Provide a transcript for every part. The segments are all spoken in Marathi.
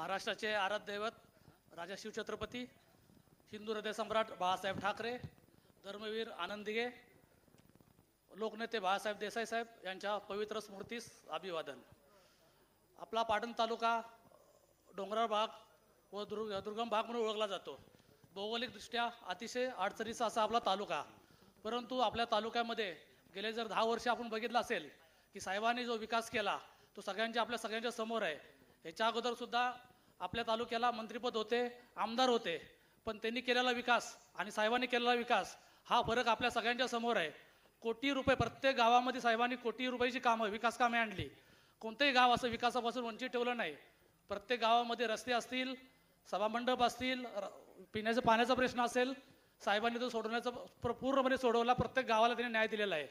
महाराष्ट्राचे आराध्यवत राजा शिवछत्रपती हिंदू हृदय सम्राट बाळासाहेब ठाकरे धर्मवीर आनंदिगे लोकनेते बाळासाहेब देसाई साहेब यांच्या पवित्र स्मृतीस अभिवादन. आपला पाटण तालुका डोंगराळ भाग व दुर्ग दुर्गम भाग म्हणून ओळखला जातो. भौगोलिकदृष्ट्या अतिशय अडचणीचा असा आपला तालुका. परंतु आपल्या तालुक्यामध्ये गेले जर दहा वर्ष आपण बघितलं असेल की साहेबांनी जो विकास केला तो सगळ्यांच्या आपल्या सगळ्यांच्या समोर आहे. ह्याच्या अगोदर सुद्धा आपल्या तालुक्याला मंत्रिपद होते आमदार होते पण त्यांनी केलेला विकास आणि साहेबांनी केलेला विकास हा फरक आपल्या सगळ्यांच्या समोर आहे. कोटी रुपये प्रत्येक गावामध्ये साहेबांनी कोटी रुपयाची कामं विकास कामे आणली. कोणतंही गाव असं विकासापासून वंचित ठेवलं नाही. प्रत्येक गावामध्ये रस्ते असतील सभामंडप असतील र- पाण्याचा प्रश्न असेल साहेबांनी तो सोडवण्याचा प्र- पूर्णपणे सोडवला प्रत्येक गावाला त्यांनी न्याय दिलेला आहे.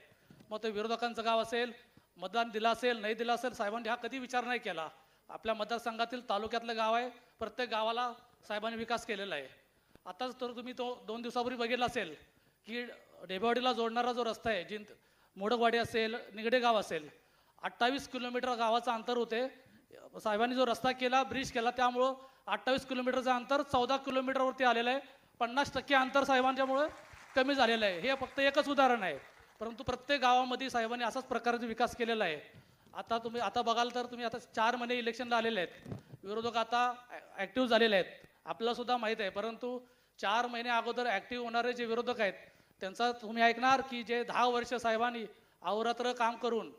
मग ते विरोधकांचं गाव असेल मतदान दिलं असेल नाही दिलं असेल साहेबांनी हा कधी विचार नाही केला. आपल्या मतदारसंघातील तालुक्यातलं गाव आहे. प्रत्येक गावाला साहेबांनी विकास केलेला आहे. आताच तर तुम्ही तो दोन दिवसापूर्वी बघितला असेल की डेबेवाडीला जोडणारा जो रस्ता आहे जिंत मोडकवाडी असेल निगडे गाव असेल अठ्ठावीस किलोमीटर गावाचं अंतर होते. साहेबांनी जो रस्ता केला ब्रिज केला त्यामुळं अठ्ठावीस किलोमीटरचं अंतर चौदा किलोमीटरवरती आलेलं आहे. पन्नास टक्के अंतर साहेबांच्यामुळं कमी झालेलं आहे. हे फक्त एकच उदाहरण आहे. परंतु प्रत्येक गावामध्ये साहेबांनी असाच प्रकारचा विकास केलेला आहे. आता तुम्ही आता बघाल तर तुम्ही आता चार महिने इलेक्शनला आलेले आहेत. विरोधक आता ॲक्टिव्ह झालेले आहेत. आपल्याला सुद्धा माहीत आहे. परंतु चार महिने अगोदर ॲक्टिव्ह होणारे जे विरोधक आहेत त्यांचा तुम्ही ऐकणार की जे दहा वर्ष साहेबांनी अहोरात्र काम करून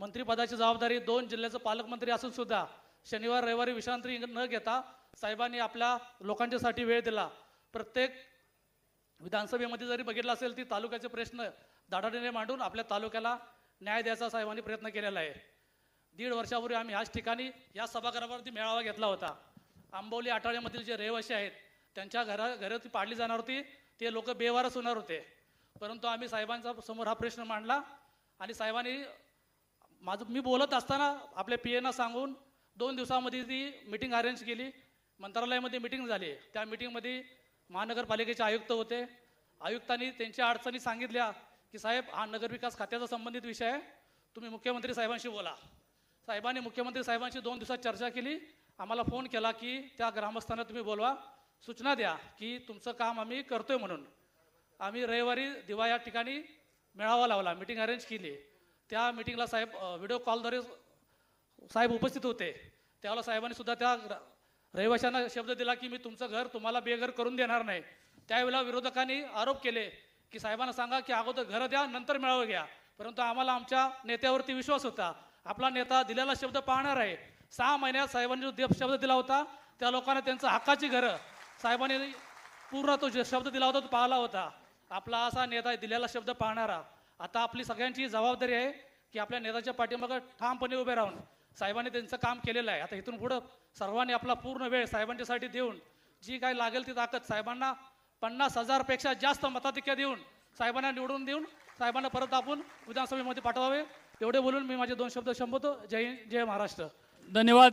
मंत्रिपदाची जबाबदारी दोन जिल्ह्याचं पालकमंत्री असून सुद्धा शनिवार रविवारी विश्रांती न घेता साहेबांनी आपल्या लोकांच्यासाठी वेळ दिला. प्रत्येक विधानसभेमध्ये जरी बघितलं असेल ती तालुक्याचे प्रश्न दाढाडीने मांडून आपल्या तालुक्याला न्याय द्यायचा साहेबांनी प्रयत्न केलेला आहे. दीड वर्षापूर्वी आम्ही ह्याच ठिकाणी या सभागृहावरती मेळावा घेतला होता. आंबोली आठवड्यामधील जे रहिवासी आहेत त्यांच्या घरा घरात पाडली जाणार होती ते लोक बेवारस होणार होते. परंतु आम्ही साहेबांचा समोर हा प्रश्न मांडला आणि साहेबांनी माझं मी बोलत असताना आपल्या पी एना सांगून दोन दिवसामध्ये ती मिटिंग अरेंज केली. मंत्रालयामध्ये मिटिंग झाली. त्या मिटिंगमध्ये महानगरपालिकेचे आयुक्त होते. आयुक्तांनी त्यांच्या अडचणी सांगितल्या की साहेब हा नगरविकास खात्याचा संबंधित विषय आहे. तुम्ही मुख्यमंत्री साहेबांशी बोला. साहेबांनी मुख्यमंत्री साहेबांशी दोन दिवसात चर्चा केली. आम्हाला फोन केला की त्या ग्रामस्थांना तुम्ही बोलवा. सूचना द्या की तुमचं काम आम्ही करतोय म्हणून. आम्ही रविवारी दिवा या ठिकाणी मेळावा लावला मिटिंग अरेंज केली. त्या मिटिंगला साहेब व्हिडिओ कॉलद्वारे साहेब उपस्थित होते. त्यावेळेला साहेबांनी सुद्धा त्या रहिवाशांना शब्द दिला की मी तुमचं घर तुम्हाला बेघर करून देणार नाही. त्यावेळेला विरोधकांनी आरोप केले की साहेबांना सांगा की अगोदर घरं द्या नंतर मेळावं घ्या. परंतु आम्हाला आमच्या नेत्यावरती विश्वास होता. आपला नेता दिलेला शब्द पाहणार आहे. सहा महिन्यात साहेबांनी जो शब्द दिला होता त्या लोकांना त्यांचं हक्काची घरं. साहेबांनी पूर्ण तो जे शब्द दिला होता तो पाहिला होता. आपला असा नेता दिलेला शब्द पाहणारा. आता आपली सगळ्यांची जबाबदारी आहे की आपल्या नेत्याच्या पाठीमागं ठामपणे उभे राहून साहेबांनी त्यांचं काम केलेलं आहे. आता इथून पुढं सर्वांनी आपला पूर्ण वेळ साहेबांच्यासाठी देऊन जी काही लागेल ती ताकद साहेबांना पन्नास हजारपेक्षा जास्त मताधिक्य देऊन साहेबांना निवडून देऊन साहेबांना परत आपण विधानसभेमध्ये पाठवावे. एवढे बोलून मी माझे दोन शब्द संपवतो जय हिंद जय महाराष्ट्र. धन्यवाद.